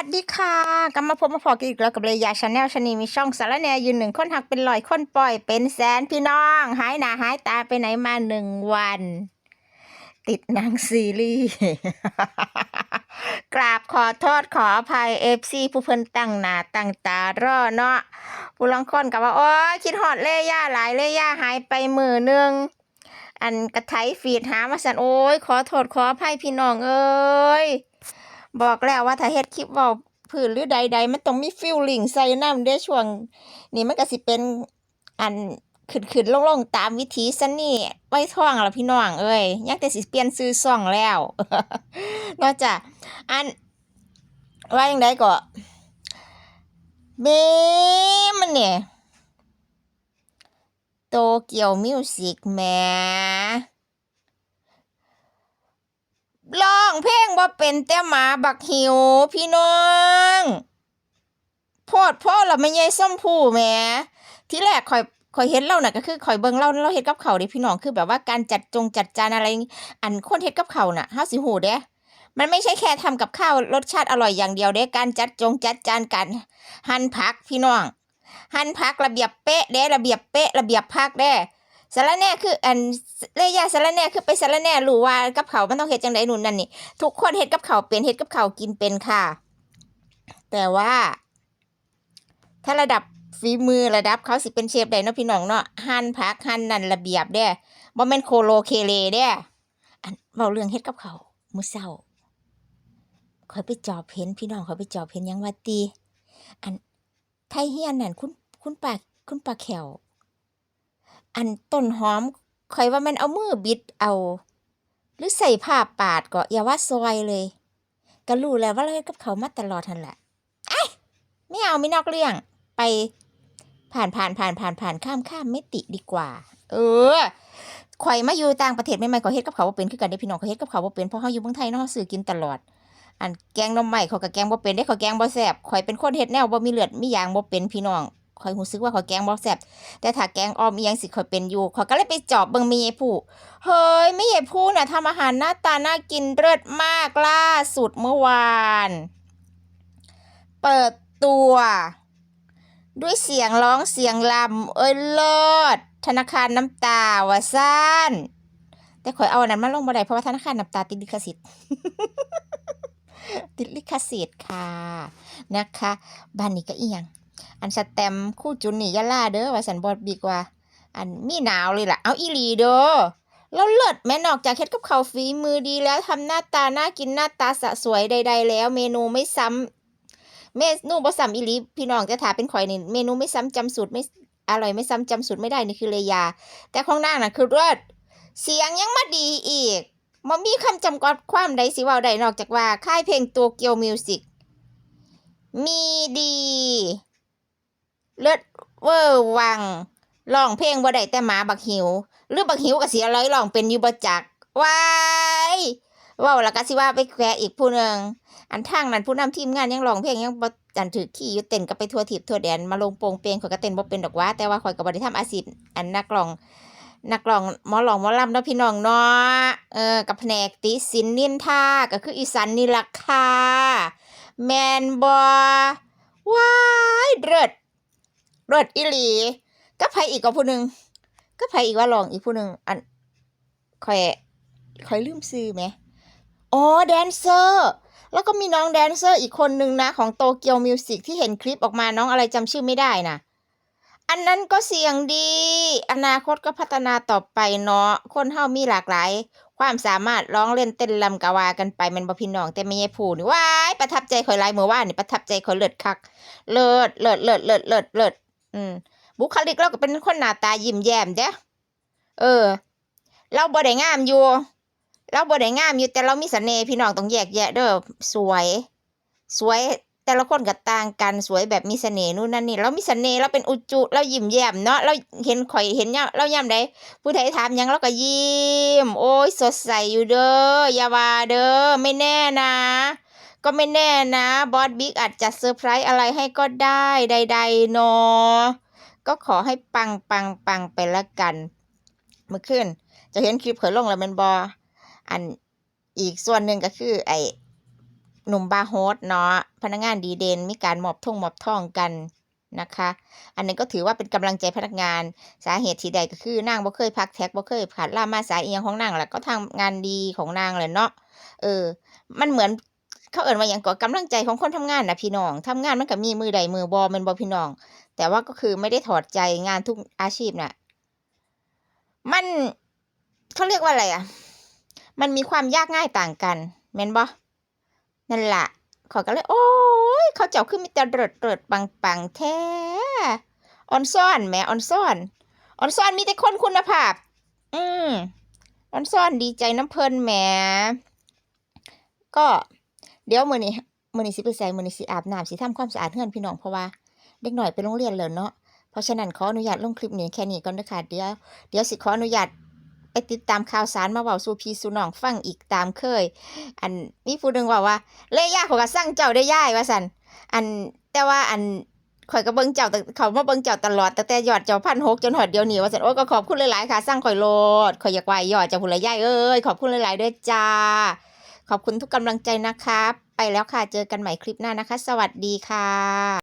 วัสดีค่ะกลับมาพบมาพอกันอีกแล้วกับเลยาชาแนลชนีมีช่องสารแนยืนหนึ่งคนหักเป็นลอยคนปล่อยเป็นแสนพี่น้อง หายหนาหายตาไปไหนมาหนึ่งวัน ติดหนังซีรีส์กราบขอโทษขออภัยเอฟซีผู้เพิ่นตั้งหน้าตั้งตารอเนาะผู้ลังคนกับว่า โอ้ยคิดฮอดเล่ย่าหลายเล่ย่าหายไปมือหนึ่งอันกระไทยฟีดหามาสันโอ้ยขอโทษขออภัยพี่น้องเอ้ย บอกแล้วว่าถ้าเฮ็ดคลิปเว้าพื้นหรือใดๆมันต้องมีฟิลลิ่งใส่น้ำเด้ช่วง นี่มันก็สิเป็นอันขึ้นๆลงๆตามวิถีซันนี่ไว้ท่องล่ะพี่น้องเอ้ยยังแต่สิเปลี่ยนซื้อซ่องแล้วนอกจากอันว่าอย่างไดก็เบมันเนี่ยโตเกียวมิวสิกแหม ร้องเพลงบ่เป็นแต่หมาบักหิว พี่น้องโพดพ่อเราไม่ใหญ่ส้มผู้แหมที่แรกข่อยข่อยเห็นเล่าน่ะก็คือข่อยเบิ่งเล่าเราเฮ็ดกับเขาเด้พี่น้องคือแบบว่าการจัดจงจัดจานอะไร อันคนเฮ็ดกับเขาน่ะเฮาสิฮู้เด้มันไม่ใช่แค่ทำกับข้าวรสชาติอร่อยอย่างเดียวเด้การจัดจงจัดจานกันหั่นผักพี่น้องหั่นผักระเบียบเป๊ะเด้ระเบียบเป๊ะระเบียบผักเด้ สารแน่คืออันเลยยาสารแน่คือไปสารแน่รู้ว่ากับเขามันต้องเฮ็ดจังไดนู่นนั่นนี่ทุกคนเฮ็ดกับเขาเป็นเฮ็ดกับเขากินเป็นค่ะ แต่ว่า ถ้าระดับฝีมือระดับเขาสิเป็นเชฟได้เนาะพี่น้องเนาะหั่นผักหั่นนั่นระเบียบเด้บ่แม่นโคโลเคเลเด้อันเว้าเรื่องเฮ็ดกับเขามือเช้าข่อยไปจอบเห็นพี่น้องข่อยไปจอบเห็นยังว่าติอันไทเฮียนนั่นคุณคุณป้าคุณป้าแขว อันต้นหอมข่อยว่ามันเอามือบิดเอา หรือใส่ผ้าปาดก็อย่าว่าซอยเลยก็รู้แล้วว่าเราเฮ็ดกับเขามาตลอดทันแหละไอ้ไม่เอาไม่นอกเรื่อง ไปผ่านผ่านผ่านผ่านผ่านข้ามข้ามไม่ติดีกว่า เออข่อยมาอยู่ต่างประเทศใหม่ๆก็เฮ็ดกับเขาวบ่เป็นคือกันเด้พี่น้องเขาเฮ็ดกับเขาวบ่เป็นเพราะเฮาอยู่เมืองไทยเนาะเราซื้อกินตลอด อันแกงหน่อไม้เขาก็แกงบ่เป็นได้เขาแกงบ่แซ่บข่อยเป็นคนเฮ็ดแนวบ่มีเลือดมียางบ่เป็นพี่น้อง ข่อยรู้สึกว่าเขาแกงบ่แซ่บแต่ถ้าแกงออมอีหยังสิข่อยเป็นอยู่ข่อยก็เลยไปจอบเบิ่งม่ยายผู้เฮ้ยไม่ใหญ่พูน่ะทำอาหารหน้าตาน่ากินเลิศมากล่าสุดเมื่อวาน เปิดตัว ด้วยเสียงร้องเสียงลำเอ้ยเลิศธนาคารน้ำตาวะซ่านแต่ข่อยเอาอันนั้นมาลงบ่ได้เพราะว่าธนาคารน้ำตาติดลิขสิทธิ์ติดลิขสิทธิ์ค่ะนะคะบ้านนี้ก็อียง อันสแตมคู่จุนนี่ยะล่าเด้อว่าสันบอดบีกว่า อันมีหนาวเลยล่ะ เอาอีหลีเด้อแล้วเลิศแม่นอกจากเฮ็ดกับเขาฝีมือดีแล้วทำหน้าตาน่ากินหน้าตาสะสวยใด ๆ แล้ว เมนูไม่ซ้ำเมนูบ่ซ้ำอีหลีพี่น้องจะถาเป็นข่อยนี่เมนูไม่ซ้ำจำสูตรไม่อร่อยไม่ซ้ำจำสูตรไม่ได้นี่คือเลยา แต่ของนางน่ะคือเลิศเสียงยังมาดีอีกบ่มีคำจำกัดความใดสิว้าใดนอกจากว่าค่ายเพลงตัวเกียวมิวสิกมีดี เลิศเวอร์วังร้องเพลงบ่ได้แต่หมาบักหิว หรือบักหิวก็สิอะไรร้องเป็นอยู่บ่จักว้ายว้าแล้วก็สิว่าไปแขวอีกผู้หนึ่งอันทางนั้นผู้นำทีมงานยังร้องเพลงยังบ่จันถือขี้อยู่เต้นก็ไปทัวทิพย์ทั่วแดนมาลงโปงเปงข่อยก็เต้นบ่เป็นดอกว่า แต่ว่าข่อยก็บ่ได้ทำอาชีพอันนักร้องนักร้องหมอร้องหมอลำเนาะพี่น้องเนาะเออกับแผนกติศิลป์นินทาก็คืออีสันนี่ล่ะค่ะแมนบ่ว้ายเลิศ เลิศอีหลีก็ไผอีกก็ผู้หนึ่งก็ไผอีกว่าลองอีกผู้หนึ่งอันคอยคอยลืมซื้อไหมอ๋อแดนเซอร์แล้วก็มีน้องแดนเซอร์อีกคนนึงนะ ของโตเกียวมิวสิกที่เห็นคลิปออกมาน้องอะไรจำชื่อไม่ได้นะอันนั้นก็เสียงดี อนาคตก็พัฒนาต่อไปเนาะคนเฮามีหลากหลาย ความสามารถร้องเล่นเต้นลำกะวากันไปมันบ่พี่น้องแต่ไม่ใช่ผู้นี่ว้ายประทับใจข่อยหลายเมื่อวานนี่ประทับใจข่อยเลิศคัก เลิศเลิศเลิศเลิศเลิศเลิศ อืม บุคลิกเราก็เป็นคนหน้าตายิ้มแย้มเด้อเออ เราบ่ได้งามอยู่ เราบ่ได้งามอยู่แต่เรามีเสน่ห์พี่น้องต้องแยกแยะเด้อสวย สวยแต่ละคนก็ต่างกันสวยแบบมีเสน่ห์นู่นนั่นนี่เรามีเสน่ห์เราเป็นอุจจุเรายิ้มแย้มเนาะเราเห็นข่อยเห็นเนี่ยเราย่ำใดผู้ใดถามยังเราก็ยิ้ม โอ้ยสดใสอยู่เด้ออย่าว่าเด้อไม่แน่นะ ก็ไม่แน่นะ บอสบิ๊กอาจจะเซอร์ไพรส์อะไรให้ก็ได้ใดๆเนาะก็ขอให้ปังปังปังไปละกัน เมื่อคืนจะเห็นคลิปเผยลงแล้วมันบออันอีกส่วนหนึ่งก็คือ ไอ้หนุ่มบาโฮสเนาะพนักงานดีเด่นมีการมอบท่งมอบท่องกันนะคะ อันนี้ก็ถือว่าเป็นกำลังใจพนักงานสาเหตุที่ใดก็คือนางบ่เคยพักแท็กบ่เคยขาดล่ามาสายเอียงของนางแหละก็ทำงานดีของนางแหละเนาะเออ มันเหมือน เขาเอ่นว่าอย่างก่อกำลังใจของคนทำงานนะพี่น้องทำงานมันก็มีมือใดมือบอมันบอพี่น้อง แต่ว่าก็คือไม่ได้ถอดใจงานทุกอาชีพน่ะ มันเขาเรียกว่าอะไรอะ มันมีความยากง่ายต่างกันแม่นบ่นั่นล่ะขอก็เลย โอ้ยเขาเจ้าคือมีแต่เริดเริดปังปังแท้ออนซ่อนแหมออนซ่อนออนซ่อนมีแต่คนคุณภาพ อืมออนซ่อนดีใจน้ำเพลินแหมก็ เดี๋ยวมื้อนี้มื้อนี้สิไปไสมื้อนี้สิอาบน้ำสิทำความสะอาดเรือนพี่น้องเพราะว่าเด็กหน้อยไปโรงเรียนแล้วเนาะเพราะฉะนั้นขออนุญาตลงคลิปนี้แค่นี้ก่อนเด้อค่ะเดี๋ยวเดี๋ยวสิขออนุญาตไปติดตามข่าวสารมาเว้าสู่พี่สู่น้องฟังอีกตามเคย อันมีผู้หนึงว่าว่าเลยย่าเขาก็สั่งเจ้าได้ย่ายว่าซั่นอันแต่ว่าอันข่อยก็เบิ่งเจ้าแต่เขามาเบิ่งเจ้าตลอดตั้งแต่ยอดเจ้าพันหกจนฮอดเดียวนี้ว่าซั่นโอ้ก็ขอบคุณหลายๆค่ะสั่งข่อยโลดข่อยอยากไหวยอดเจ้าพุ่นละย่ายเอ้ยขอบคุณหลายๆด้วยจ้า ขอบคุณทุกกำลังใจนะครับ ไปแล้วค่ะ เจอกันใหม่คลิปหน้านะคะ สวัสดีค่ะ